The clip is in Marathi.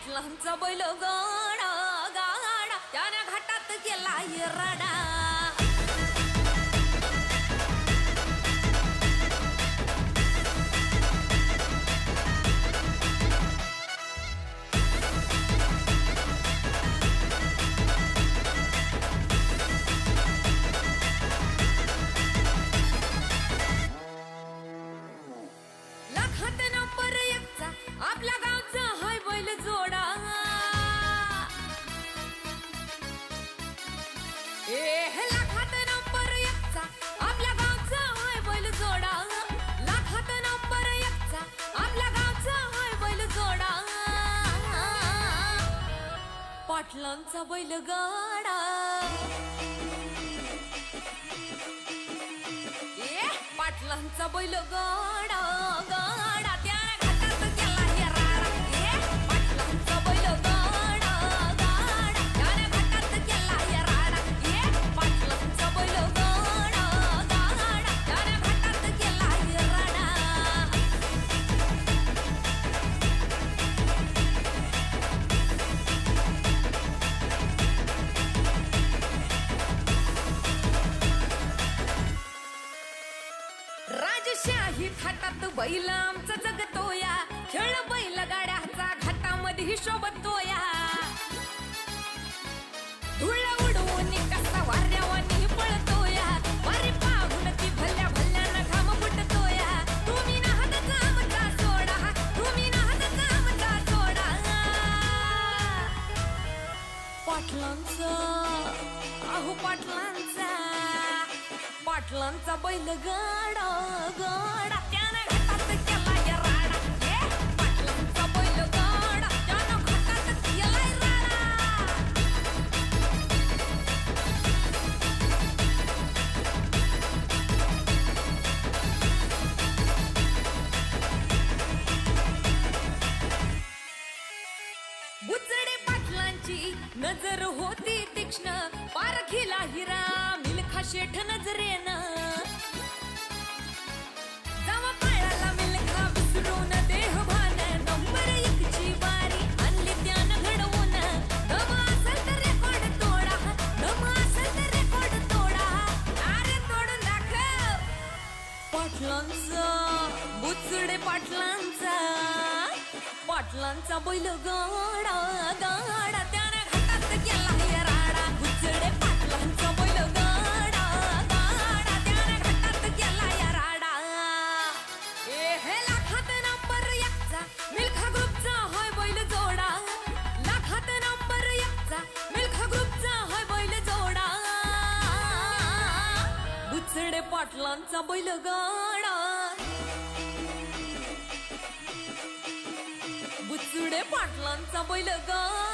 पाटलांचा बैल गाणा गाडा त्याने घाटात गेला रडा. पाटलांचा बैल गाडा ए पाटलांचा बैल राजशाही थाटात बैल आमचा जगतोया खेळ बैल गाड्याचा घाटामध्ये शोभतोया धुळ उडवून कसा वाऱ्यावानी पळतोया. वारी पाहून ती भल्या भल्यानं घाम फुटतोया. तुम्ही नाहत आमचा सोडा. तुम्ही नाहत आमचा सोडा. पाटलांचा आहो पाटलांचा. पाटलांचा बैल गाडा गाडा. त्यानं केला या राडा. पाटलांचा बैल गाडा. त्यानं राडा. बुचडे पाटलांची नजर होती तीक्ष्ण. पारखीला हिरा मिल्खा शेठ नजरेनं देह बारी त्यानं घडवून. तोडा पाटलांचा बुचडे पाटलांचा. पाटलांचा बैल गाडा गाडा त्या पाटलांचा बैल गाडा बुचुडे पाटलांचा बैल गाडा